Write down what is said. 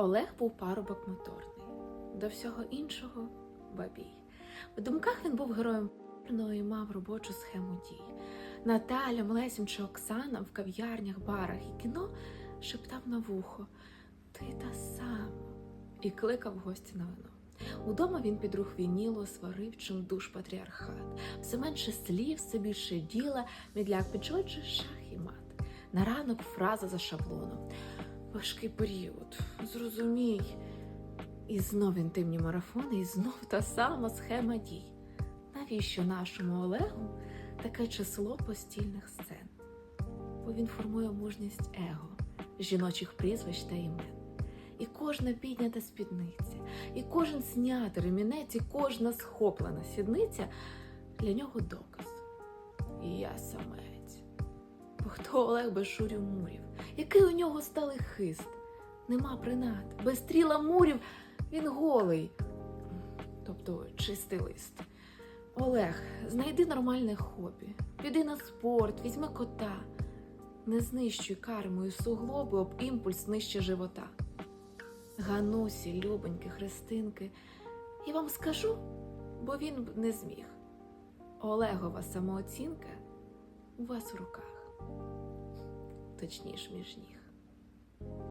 Олег був парубок моторний, до всього іншого бабій. В думках він був героєм і мав робочу схему дій. Наталя, Млесім чи Оксана в кав'ярнях, барах і кіно шептав на вухо Ти та сама і кликав гості на вино. Удома він під рух вініло сварив чим душ патріархат. Все менше слів, все більше діла, мідляк піджоджує шах і мат. На ранок фраза за шаблоном. Важкий період, зрозумій. І знов інтимні марафони, і знов та сама схема дій. Навіщо нашому Олегу таке число постільних сцен? Бо він формує мужність его, жіночих прізвищ та імен. І кожна піднята спідниця, і кожен знятий ремінець, і кожна схоплена сідниця для нього доказ. І я самець. Бо хто Олег без шурів мурів? Який у нього сталий хист? Нема принад, без стріла мурів він голий, тобто чистий лист. Олег, знайди нормальне хобі, піди на спорт, візьми кота, не знищуй кармою суглоби об імпульс нижче живота. Ганусі, любоньки, христинки, і вам скажу, бо він не зміг. Олегова самооцінка у вас у руках, точніше між ніг.